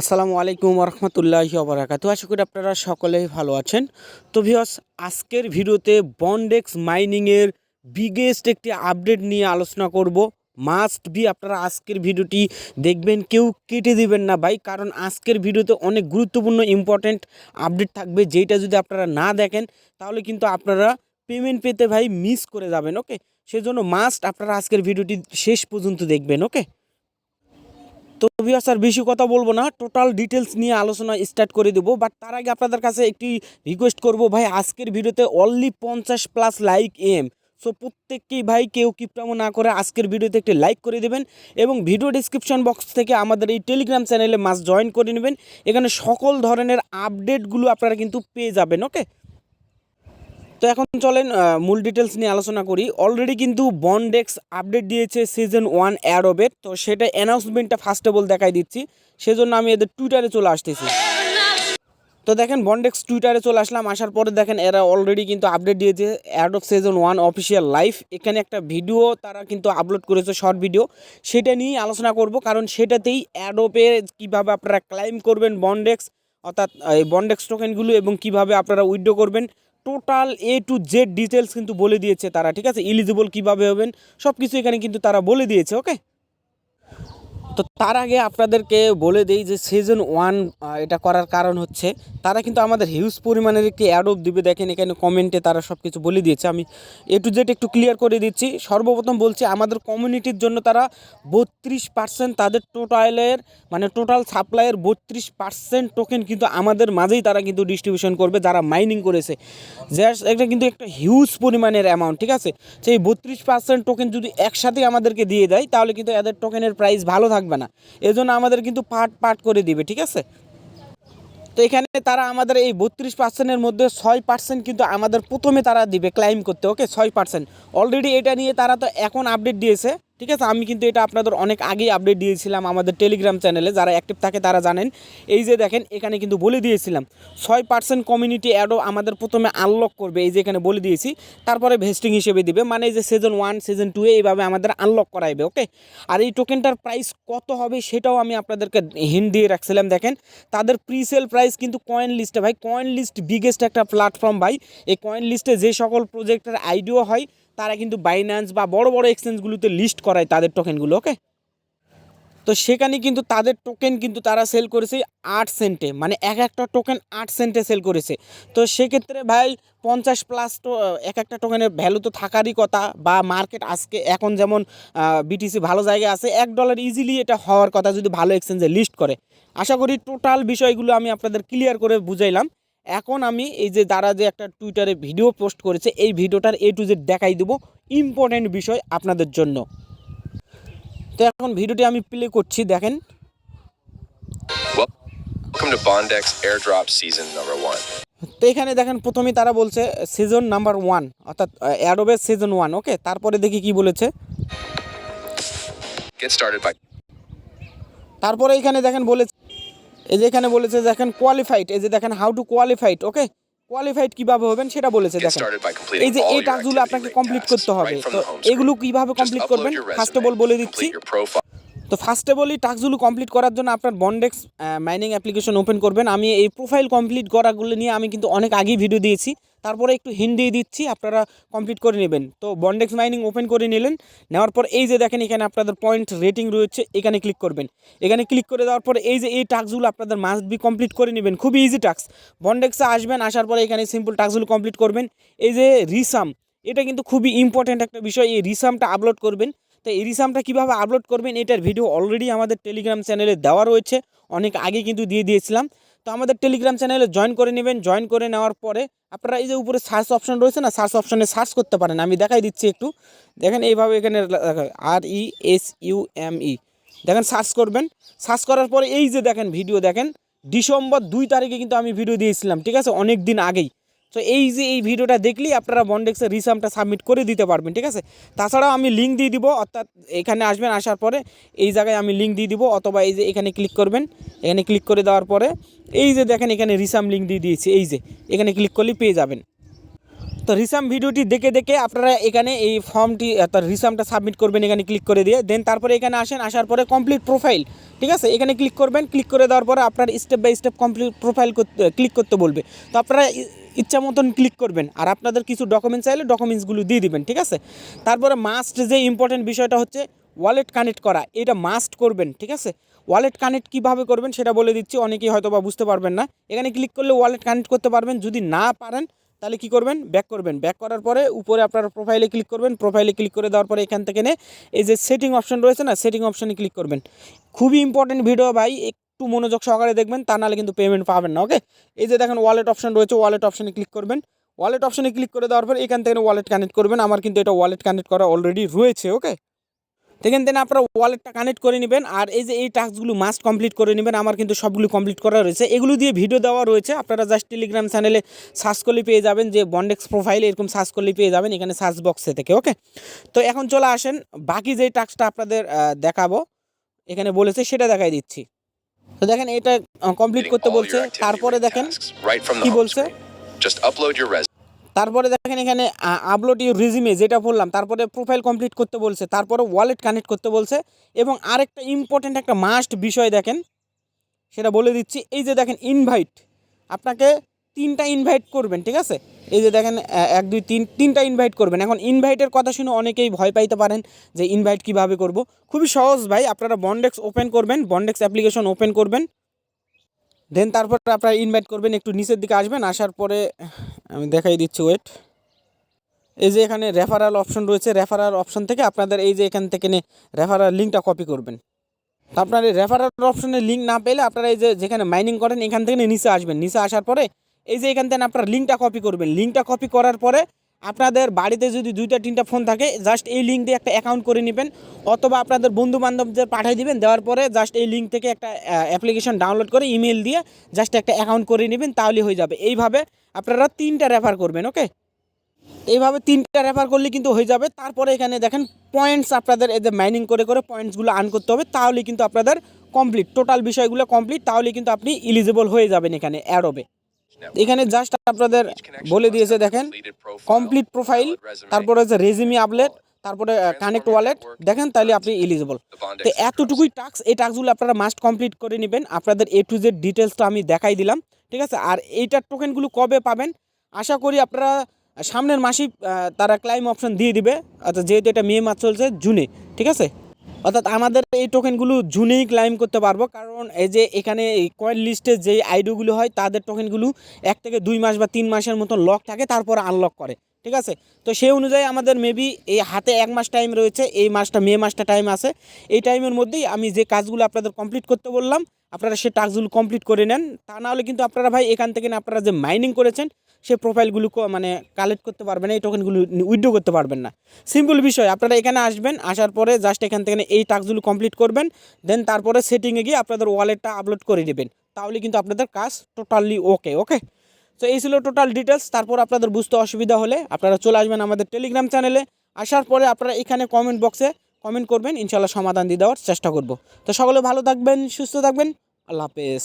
আসসালামু আলাইকুম রহমতুল্লাহি ওবরাকাতু আশা করি আপনারা সকলেই ভালো আছেন। তো ভিওস আজকের ভিডিওতে বন্ডেক্স মাইনিংয়ের বিগেস্ট একটি আপডেট নিয়ে আলোচনা করব। মাস্ট বি আপনারা আজকের ভিডিওটি দেখবেন, কেউ কেটে দিবেন না ভাই, কারণ আজকের ভিডিওতে অনেক গুরুত্বপূর্ণ ইম্পর্ট্যান্ট আপডেট থাকবে যেটা যদি আপনারা না দেখেন, তাহলে কিন্তু আপনারা পেমেন্ট পেতে ভাই মিস করে যাবেন ওকে সেজন্য মাস্ট আপনারা আজকের ভিডিওটি শেষ পর্যন্ত দেখবেন ওকে তো ভিউয়ার্স আর বেশি কথা বলব না টোটাল ডিটেলস নিয়ে আলোচনা স্টার্ট করে দেবো। বাট তার আগে আপনাদের কাছে একটি রিকোয়েস্ট করব, ভাই, আজকের ভিডিওতে অনলি পঞ্চাশ প্লাস লাইক এম সো প্রত্যেককেই, ভাই, কেউ কিপটামো না করে আজকের ভিডিওতে একটি লাইক করে দেবেন এবং ভিডিও ডিসক্রিপশন বক্স থেকে আমাদের এই টেলিগ্রাম চ্যানেলে মাস জয়েন করে নেবেন। এখানে সকল ধরনের আপডেটগুলো আপনারা কিন্তু পেয়ে যাবেন ওকে তো এখন চলেন মূল ডিটেলস নিয়ে আলোচনা করি। অলরেডি কিন্তু বন্ডেক্স আপডেট দিয়েছে সিজন ওয়ান অ্যাডোবের তো সেটা অ্যানাউন্সমেন্টটা ফার্স্ট অফ অল দেখাই দিচ্ছি। সেজন্য আমি এদের টুইটারে চলে আসতেছি। তো দেখেন বন্ডেক্স টুইটারে চলে আসলাম। আসার পরে দেখেন, এরা অলরেডি কিন্তু আপডেট দিয়েছে Adobe season one official life এখানে একটা ভিডিও তারা কিন্তু আপলোড করেছে শর্ট ভিডিও সেটা নিয়েই আলোচনা করব, কারণ সেটাতেই অ্যাডোপে কীভাবে আপনারা ক্লাইম করবেন বন্ডেক্স অর্থাৎ, এই বন্ডেক্স টোকেনগুলো এবং কীভাবে আপনারা উইথড্র করবেন। Total A to Z details কিন্তু বলে দিয়েছে তারা, ঠিক আছে? এলিজিবল কীভাবে হবেন? সব কিছু এখানে কিন্তু তারা বলে দিয়েছে ওকে তো তার আগে আপনাদেরকে বলে দেই যে সিজন ওয়ান এটা করার কারণ হচ্ছে তারা কিন্তু আমাদের হিউজ পরিমাণের একটি অ্যাডোপ দিবে। দেখেন এখানে কমেন্টে তারা সব কিছু বলে দিয়েছে। আমি এ টু জেড একটু ক্লিয়ার করে দিচ্ছি। সর্বপ্রথম বলছি, আমাদের কমিউনিটির জন্য তারা বত্রিশ পার্সেন্ট তাদের টোটালের মানে টোটাল সাপ্লাইয়ের বত্রিশ পার্সেন্ট টোকেন কিন্তু আমাদের মাঝেই তারা কিন্তু ডিস্ট্রিবিউশন করবে, যারা মাইনিং করেছে। জাস্ট এটা কিন্তু একটা হিউজ পরিমাণের অ্যামাউন্ট ঠিক আছে? সেই বত্রিশ পার্সেন্ট টোকেন যদি একসাথে আমাদেরকে দিয়ে দেয়, তাহলে কিন্তু এদের টোকেনের প্রাইস ভালো থাকবে। না। এজন্য আমাদের কিন্তু পার্ট পার্ট করে দিবে, ঠিক আছে? তো এখানে তারা আমাদের এই বত্রিশ পার্সেন্টের মধ্যে ছয় পার্সেন্ট কিন্তু আমাদের প্রথমে তারা দিবে ক্লাইম করতে ওকে ছয় পার্সেন্ট অলরেডি এটা নিয়ে তারা তো এখন আপডেট দিয়েছে। ঠিক আছে? আমি কিন্তু এটা আপনাদের অনেক আগেই আপডেট দিয়েছিলাম আমাদের টেলিগ্রাম চ্যানেলে যারা অ্যাক্টিভ থাকে তারা জানেন। এই যে দেখেন, এখানে কিন্তু বলে দিয়েছিলাম, ছয় পার্সেন্ট কমিউনিটি অ্যাডও আমাদের প্রথমে আনলক করবে, এই যে এখানে বলে দিয়েছি। তারপরে ভেস্টিং হিসেবে দিবে মানে এই যে সিজন ওয়ান সিজন টু এইভাবে আমাদের আনলক করাইবে ওকে আর এই টোকেনটার প্রাইস কত হবে সেটাও আমি আপনাদেরকে হিন্ট দিয়ে রাখছিলাম, দেখেন। তাদের প্রিসেল প্রাইস কিন্তু কয়েন লিস্টে ভাই। কয়েন লিস্ট বিগেস্ট একটা প্ল্যাটফর্ম ভাই। এই কয়েন লিস্টে যে সকল প্রজেক্টের আইডিও হয় তারা কিন্তু বাইন্যান্স বা বড় বড় এক্সচেঞ্জগুলোতে লিস্ট করায় তাদের টোকেনগুলো ওকে তো সেখানে কিন্তু তাদের টোকেন কিন্তু তারা সেল করেছে আট সেন্টে মানে এক একটা টোকেন আট সেন্টে সেল করেছে। তো সেক্ষেত্রে ভাই পঞ্চাশ প্লাস তো এক একটা টোকেনের ভ্যালু তো থাকারই কথা বা মার্কেট আজকে এখন যেমন বিটিসি ভালো জায়গায় আছে, এক ডলার ইজিলি এটা হওয়ার কথা যদি ভালো এক্সচেঞ্জে লিস্ট করে। আশা করি টোটাল বিষয়গুলো আমি আপনাদের ক্লিয়ার করে বুঝাইলাম। এখন আমি এই যে দ্বারা যে একটা টুইটারে ভিডিও পোস্ট করেছে এই ভিডিওটার এ টু জেড দেখাই দেবো ইম্পর্টেন্ট বিষয় আপনাদের জন্য। তো এখন ভিডিওটি আমি প্লে করছি দেখেন. তো এখানে দেখেন প্রথমেই তারা বলছে সিজন নাম্বার ওয়ান অর্থাৎ অ্যাডোবের সিজন ওয়ান ওকে তারপরে দেখি কি বলেছে। তারপরে এখানে দেখেন বলেছে এই যে এখানে বলেছে দেখেন কোয়ালিফাইড এই যে দেখেন how to qualified okay qualified কীভাবে হবেন সেটা বলেছে দেখেন এই যে এই টাস্কগুলো আপনাকে কমপ্লিট করতে হবে তো. এগুলো কীভাবে কমপ্লিট করবেন ফার্স্ট অফ অল বলে দিচ্ছি. তো ফার্স্ট এই টাস্কগুলো কমপ্লিট করার জন্য আপনার বন্ডেক্স মাইনিং অ্যাপ্লিকেশন ওপেন করবেন। আমি এই প্রোফাইল কমপ্লিট করাগুলো নিয়ে আমি কিন্তু অনেক আগেই ভিডিও দিয়েছি। তারপরে একটু হিন্ট দিয়ে দিচ্ছি, আপনারা কমপ্লিট করে নেবেন। তো বন্ডেক্স মাইনিং ওপেন করে নিলেন। নেওয়ার পর এই যে দেখেন এখানে আপনাদের পয়েন্ট রেটিং রয়েছে, এখানে ক্লিক করবেন। এখানে ক্লিক করে দেওয়ার পরে এই যে এই টাস্কগুলো আপনাদের মাস্ট বি কমপ্লিট করে নেবেন। খুবই ইজি টাস্ক বন্ডেক্সে আসবেন, আসার পরে এখানে সিম্পল টাস্কগুলো কমপ্লিট করবেন। এই যে রিসাম এটা কিন্তু খুবই ইম্পর্ট্যান্ট একটা বিষয়। এই রিসামটা আপলোড করবেন। তো এই রিসামটা কীভাবে আপলোড করবেন এটার ভিডিও অলরেডি আমাদের টেলিগ্রাম চ্যানেলে দেওয়া রয়েছে। অনেক আগে কিন্তু দিয়ে দিয়েছিলাম। তো আমাদের টেলিগ্রাম চ্যানেলে জয়েন করে নেবেন। জয়েন করে নেওয়ার পরে আপনারা এই যে উপরে সার্চ অপশন রয়েছে না সার্চ অপশনে সার্চ করতে পারেন। আমি দেখাই দিচ্ছি একটু। দেখেন এইভাবে এখানে R E S U M E দেখেন সার্চ করবেন। সার্চ করার পরে এই যে দেখেন ভিডিও দেখেন, ডিসেম্বর দুই তারিখে কিন্তু আমি ভিডিও দিয়েছিলাম, ঠিক আছে? অনেক দিন আগেই। তো এই যে এই ভিডিওটা দেখলেই আপনারা বন্ডেক্সের রিসামটা সাবমিট করে দিতে পারবেন, ঠিক আছে? তাছাড়াও আমি লিঙ্ক দিয়ে দিব, অর্থাৎ এখানে আসবেন, আসার পরে এই জায়গায় আমি লিঙ্ক দিয়ে দিব, অথবা এই যে এখানে ক্লিক করবেন, এখানে ক্লিক করে দেওয়ার পরে এই যে দেখেন এখানে রিসাম লিঙ্ক দিয়ে দিয়েছি, এই যে, এখানে ক্লিক করলেই পেয়ে যাবেন। তো রিসাম ভিডিওটি দেখে দেখে আপনারা এখানে এই ফর্মটি অর্থাৎ রিসামটা সাবমিট করবেন, এখানে ক্লিক করে দিয়ে দেন তারপরে এখানে আসেন, আসার পরে কমপ্লিট প্রোফাইল ঠিক আছে? এখানে ক্লিক করবেন ক্লিক করে দেওয়ার পরে আপনার step by step complete profile click করতে বলবে। তো আপনারা ইচ্ছা মতন ক্লিক করবেন। আর আপনাদের কিছু ডকুমেন্টস চাইলে ডকুমেন্টসগুলো দিয়ে দিবেন, ঠিক আছে? তারপরে মাস্ট যে ইম্পর্টেন্ট বিষয়টা হচ্ছে ওয়ালেট কানেক্ট করা, এটা মাস্ট করবেন, ঠিক আছে? ওয়ালেট কানেক্ট কীভাবে করবেন সেটা বলে দিচ্ছি, অনেকেই হয়তো বা বুঝতে পারবেন না। এখানে ক্লিক করলে ওয়ালেট কানেক্ট করতে পারবেন, যদি না পারেন, তাহলে কি করবেন? ব্যাক করবেন। ব্যাক করার পরে উপরে আপনার প্রোফাইলে ক্লিক করবেন। প্রোফাইলে ক্লিক করে দেওয়ার পরে এখান থেকে এই যে সেটিং অপশন রয়েছে না সেটিং অপশনে ক্লিক করবেন। খুবই ইম্পর্টেন্ট ভিডিও ভাই একটু মনোযোগ সহকারে দেখবেন, তা নাহলে কিন্তু পেমেন্ট পাবেন না ওকে এই যে দেখেন ওয়ালেট অপশন রয়েছে ওয়ালেট অপশনে ক্লিক করবেন। ওয়ালেট অপশনে ক্লিক করে দেওয়ার পর এখান থেকে ওয়ালেট কানেক্ট করবেন। আমার কিন্তু এটা ওয়ালেট কানেক্ট করা অলরেডি রয়েছে ওকে সেখান থেকে আপনারা ওয়ালেটটা কানেক্ট করে নেবেন, আর এই যে এই টাস্কগুলো মাস্ট কমপ্লিট করে নেবেন, আমার কিন্তু সবগুলো কমপ্লিট করা রয়েছে। এগুলো দিয়ে ভিডিও দেওয়া রয়েছে, আপনারা জাস্ট টেলিগ্রাম চ্যানেলে সার্চ করলে পেয়ে যাবেন, যে বন্ডেক্স প্রোফাইল এরকম সার্চ করলে পেয়ে যাবেন, এখানে সার্চ বক্সে থেকে ওকে তো এখন চলে আসেন, বাকি যে টাস্কটা আপনাদের দেখাবো, এখানে বলেছে, সেটা দেখাই দিচ্ছি। তো দেখেন এটা কমপ্লিট করতে বলছে। তারপরে দেখেন কি বলছে? তারপরে দেখেন এখানে আপলোড ইউর রিজিমে যেটা বললাম। তারপরে প্রোফাইল কমপ্লিট করতে বলছে। তারপরে ওয়ালেট কানেক্ট করতে বলছে। এবং আরেকটা ইম্পর্ট্যান্ট একটা মাস্ট বিষয় দেখেন সেটা বলে দিচ্ছি। এই যে দেখেন ইনভাইট আপনাকে তিনটা ইনভাইট করবেন ঠিক আছে? এই যে দেখেন এক, দুই, তিন, তিনটা ইনভাইট করবেন। এখন ইনভাইটের কথা শুনে অনেকেই ভয় পাইতে পারেন যে ইনভাইট কীভাবে করব। খুবই সহজ ভাই, আপনারা বন্ডেক্স ওপেন করবেন বন্ডেক্স অ্যাপ্লিকেশন ওপেন করবেন। দেন তারপর আপনারা ইনভাইট করবেন, একটু নিচের দিকে আসবেন, আসার পরে, আমি দেখাই দিচ্ছি ওয়েট এই যে এখানে রেফারাল অপশন রয়েছে রেফারাল অপশন থেকে আপনাদের এই যে এখান থেকে রেফারাল লিঙ্কটা কপি করবেন। আপনার এই রেফারাল অপশনের লিঙ্ক না পেলে আপনারা এই যে যেখানে মাইনিং করেন, এখান থেকে নিচে আসবেন। নিচে আসার পরে এই যে এখান থেকে আপনার লিঙ্কটা কপি করবেন। লিঙ্কটা কপি করার পরে আপনাদের বাড়িতে যদি দুইটা, তিনটা ফোন থাকে জাস্ট এই লিঙ্ক দিয়ে একটা অ্যাকাউন্ট করে নেবেন। অথবা আপনাদের বন্ধু বান্ধবদের পাঠিয়ে দিবেন। দেওয়ার পরে জাস্ট এই লিঙ্ক থেকে একটা অ্যাপ্লিকেশন ডাউনলোড করে ইমেল দিয়ে জাস্ট একটা অ্যাকাউন্ট করে নেবেন তাহলে হয়ে যাবে। এইভাবে আপনারা তিনটা রেফার করবেন ওকে এইভাবে তিনটা রেফার করলে কিন্তু হয়ে যাবে। তারপরে এখানে দেখেন পয়েন্টস আপনাদের এদের মাইনিং করে করে পয়েন্টসগুলো আর্ন করতে হবে তাহলে কিন্তু আপনাদের কমপ্লিট টোটাল বিষয়গুলো কমপ্লিট তাহলে কিন্তু আপনি ইলিজিবল হয়ে যাবেন এখানে অ্যারোবে এখানে জাস্ট আপনাদের বলে দিয়েছে দেখেন কমপ্লিট প্রোফাইল তারপরে হচ্ছে রেজিমি আপলেট তারপরে কানেক্ট ওয়ালেট দেখেন তাহলে আপনি ইলিজিবল তো এতটুকুই টাস্ক এই টাস্কগুলো আপনারা মাস্ট কমপ্লিট করে নেবেন আপনাদের এ টু জেড ডিটেলসটা আমি দেখাই দিলাম ঠিক আছে? আর এইটার টোকেনগুলো কবে পাবেন? আশা করি আপনারা সামনের মাসেই তারা ক্লাইম অপশন দিয়ে দিবে অর্থাৎ যেহেতু এটা মে মাস চলছে জুনে ঠিক আছে? অর্থাৎ আমাদের এই টোকেনগুলো জুনেই ক্লাইম করতে পারব। কারণ এই যে এখানে কয়েন লিস্টে যে আইডিগুলো হয়, তাদের টোকেনগুলো এক থেকে দুই মাস বা তিন মাসের মতো লক থাকে, তারপর আনলক করে। ঠিক আছে? তো সেই অনুযায়ী আমাদের মেবি এই হাতে এক মাস টাইম রয়েছে, এই মাসটা, মে মাসটা টাইম আছে। এই টাইমের মধ্যেই আমি যে কাজগুলো আপনাদের কমপ্লিট করতে বললাম, আপনারা সে টাস্কগুলো কমপ্লিট করে নেন। তা না হলে কিন্তু আপনারা ভাই এখান থেকে আপনারা যে মাইনিং করেছেন, সে প্রোফাইলগুলো মানে কালেক্ট করতে পারবেন এই টোকেনগুলো উইথড্র করতে পারবেন না। সিম্পল বিষয়, আপনারা এখানে আসবেন, আসার পরে জাস্ট এখান থেকে এই টাস্কগুলো কমপ্লিট করবেন দেন তারপরে সেটিংয়ে গিয়ে আপনাদের ওয়ালেটটা আপলোড করে নেবেন তাহলে কিন্তু আপনাদের কাজ টোটালি ওকে ওকে তো এই ছিল টোটাল ডিটেলস তারপর আপনাদের বুঝতে অসুবিধা হলে আপনারা চলে আসবেন আমাদের টেলিগ্রাম চ্যানেলে আসার পরে আপনারা এখানে কমেন্ট বক্সে কমেন্ট করবেন। ইনশাল্লাহ সমাধান দিয়ে দেওয়ার চেষ্টা করব। তো সকলে ভালো থাকবেন, সুস্থ থাকবেন। আল্লাহ হাফেজ।